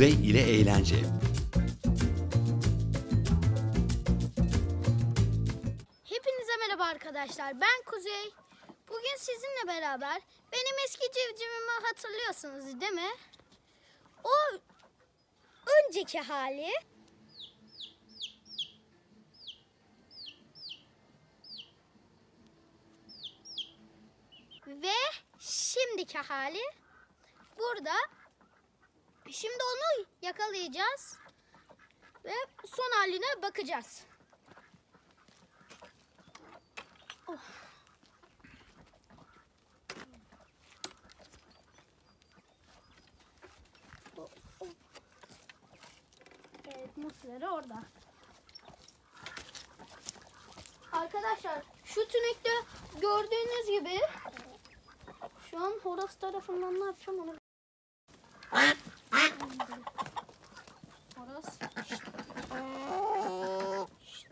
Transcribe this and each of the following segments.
Kuzey ile Eğlence. Hepinize merhaba arkadaşlar. Ben Kuzey. Bugün sizinle beraber benim eski civcivimi hatırlıyorsunuz değil mi? O önceki hali. Ve şimdiki hali burada. Şimdi onu yakalayacağız ve son haline bakacağız. Evet, mısırı orada. Arkadaşlar şu tünekte gördüğünüz gibi şu an horoz tarafından ne yapacağım onu Horoz Şşt. Şşt.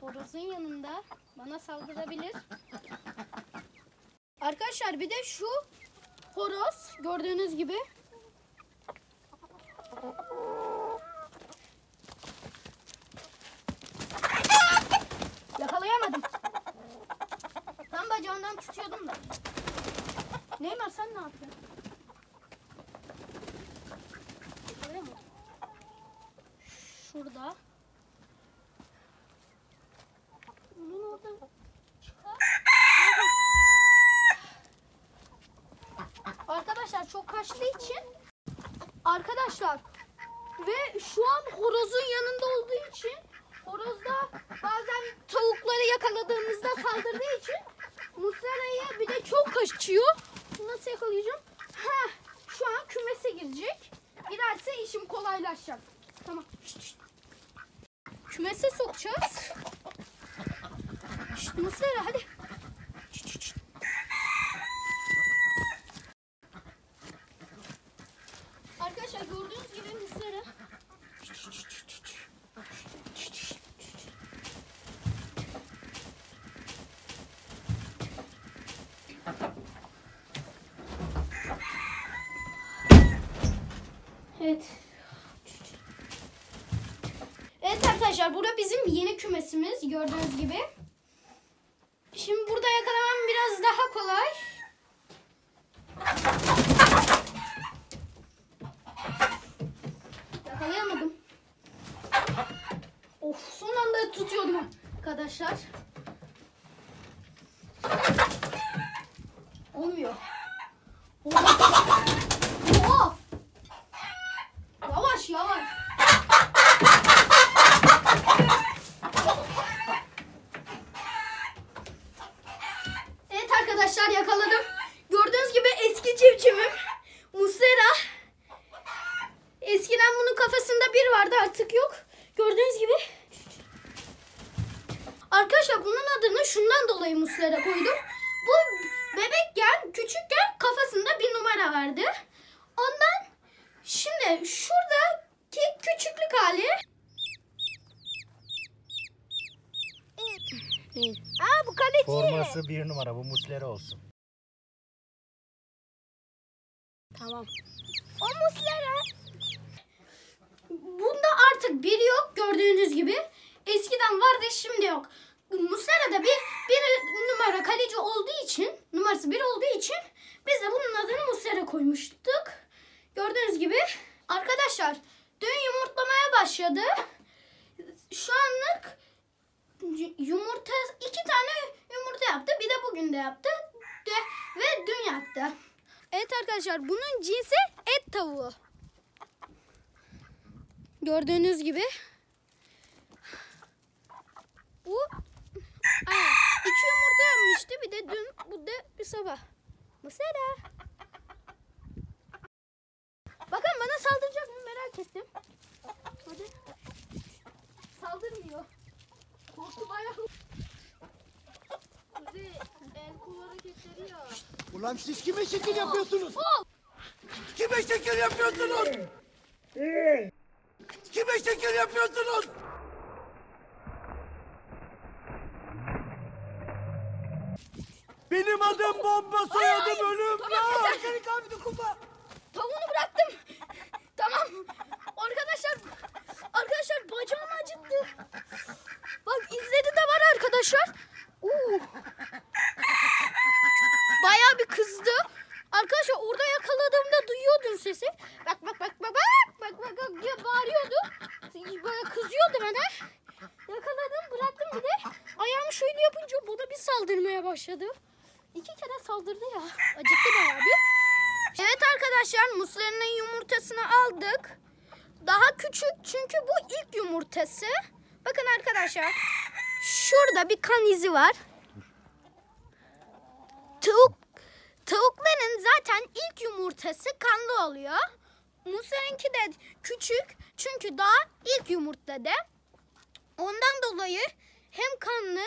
Horozun bana saldırabilir. Arkadaşlar bir de şu horoz gördüğünüz gibi Yakalayamadım. Tam bacağından tutuyordum da. Neymar sen ne yapıyorsun? Şurada. Onun orada. Arkadaşlar çok kaçtığı için Arkadaşlar ve şu an horozun yanında olduğu için horoz da bazen tavukları yakaladığımızda saldırdığı için Muslera'ya bir de çok kaçıyor. Nasıl yakalayacağım? Heh, şu an kümese girecek. Girerse işim kolaylaşacak. Tamam. Şşt, şşt. Kümese sokacağız. Şşt Muslera hadi. Şşt, şşt, şşt. Arkadaşlar gördüğünüz gibi Muslera Evet. Evet arkadaşlar burada bizim yeni kümesimiz gördüğünüz gibi. Şimdi burada yakalamam biraz daha kolay. Yakalayamadım. Of son anda tutuyordum arkadaşlar. Olmuyor. Oha. Oha. Yavaş yavaş. Evet arkadaşlar yakaladım. Gördüğünüz gibi eski civcivim Muslera. Eskiden bunun kafasında bir vardı artık yok. Gördüğünüz gibi. Arkadaşlar bunun adını şundan dolayı Muslera koydum. Bu bebekken küçükken kafasında bir numara vardı. Ondan Şimdi şuradaki küçüklük hali. Aa bu kaleci. Forması bir numara bu muslera olsun. Tamam. O muslera. Bunda artık biri yok gördüğünüz gibi. Eskiden vardı şimdi yok. Muslera da bir, bir numara kaleci olduğu için, numarası bir olduğu için biz de bunun adını Muslera koymuştuk. Gördüğünüz gibi. Arkadaşlar dün yumurtlamaya başladı. Şu anlık yumurta iki tane yumurta yaptı. Bir de bugün de yaptı. De, ve dün yaptı. Evet arkadaşlar bunun cinsi et tavuğu. Gördüğünüz gibi. Bu Aynen. iki yumurta yapmıştı. Bir de dün bu da bir sabah. Mesela. Bakın bana saldıracak mı merak ettim. Hadi. Saldırmıyor. Korktu bayağı. Kuzey el kol hareketleri ya. Ulan siz kime şekil yapıyorsunuz? Kime şekil yapıyorsunuz? Kime şekil yapıyorsunuz? Benim adım bomba, soyadım ölüm. Tamam yeter. Seni dokunma. Tavuğunu bıraktım. tamam. Arkadaşlar, arkadaşlar bacağım acıttı. Bak izleri de var arkadaşlar. Uu. Bayağı bir kızdı. Arkadaşlar orada yakaladığımda duyuyordum sesi. Bak bak bak bak bak. Başladı. İki kere saldırdı ya. Acıktı bayağı bir. Evet arkadaşlar muslarının yumurtasını aldık. Daha küçük çünkü bu ilk yumurtası. Bakın arkadaşlar şurada bir kan izi var. Tavuk tavukların zaten ilk yumurtası kanlı oluyor. Musa'nınki de küçük çünkü daha ilk yumurtladı. Ondan dolayı hem kanlı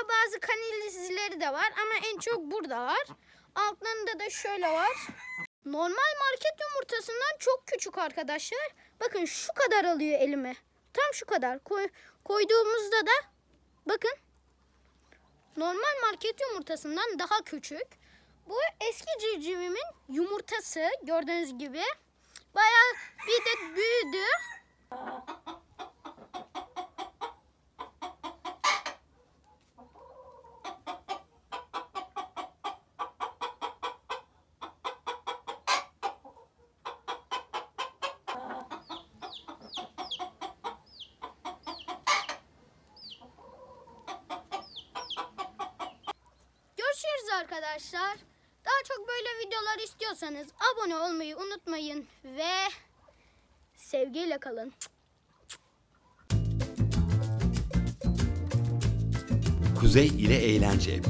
şurada bazı kan izleri de var ama en çok burada var. Altlarında da şöyle var. Normal market yumurtasından çok küçük arkadaşlar. Bakın şu kadar alıyor elime. Tam şu kadar. Koy, koyduğumuzda da bakın normal market yumurtasından daha küçük. Bu eski civcivimin yumurtası gördüğünüz gibi. Bayağı bir de büyüdü. Arkadaşlar. Daha çok böyle videolar istiyorsanız abone olmayı unutmayın ve sevgiyle kalın. Kuzey ile Eğlence